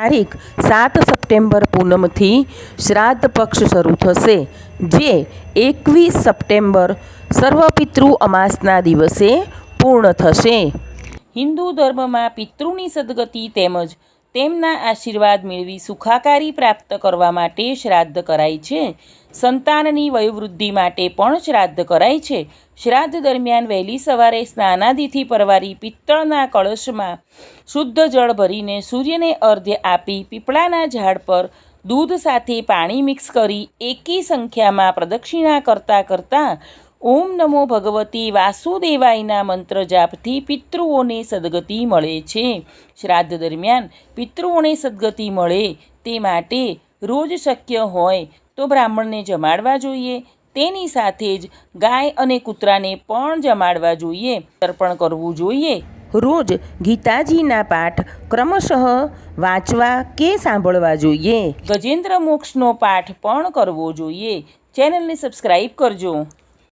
તારીખ સાત સપ્ટેમ્બર પૂનમથી શ્રાદ્ધ પક્ષ શરૂ થશે, જે એકવીસ સપ્ટેમ્બર સર્વપિતૃ અમાસના દિવસે પૂર્ણ થશે. હિન્દુ ધર્મમાં પિતૃની સદગતિ તેમજ તેમના આશીર્વાદ મેળવી સુખાકારી પ્રાપ્ત કરવા માટે શ્રાદ્ધ કરાય છે. સંતાનની વયોવૃદ્ધિ માટે પણ શ્રાદ્ધ કરાય છે. શ્રાદ્ધ દરમિયાન વહેલી સવારે સ્નાનાદિથી પરવારી પિત્તળના કળશમાં શુદ્ધ જળ ભરીને સૂર્યને અર્ધ્ય આપી પીપળાના ઝાડ પર દૂધ સાથે પાણી મિક્સ કરી એકી સંખ્યામાં પ્રદક્ષિણા કરતાં કરતાં ઓમ નમો ભગવતી વાસુદેવાયના મંત્ર જાપથી પિતૃઓને સદગતિ મળે છે. શ્રાદ્ધ દરમિયાન પિતૃઓને સદગતિ મળે તે માટે રોજ શક્ય હોય તો બ્રાહ્મણને જમાડવા જોઈએ. તેની સાથે જ ગાય અને કૂતરાને પણ જમાડવા જોઈએ. તર્પણ કરવું જોઈએ. રોજ ગીતાજીના પાઠ ક્રમશઃ વાંચવા કે સાંભળવા જોઈએ. ગજેન્દ્ર મોક્ષનો પાઠ પણ કરવો જોઈએ. ચેનલને સબસ્ક્રાઈબ કરજો.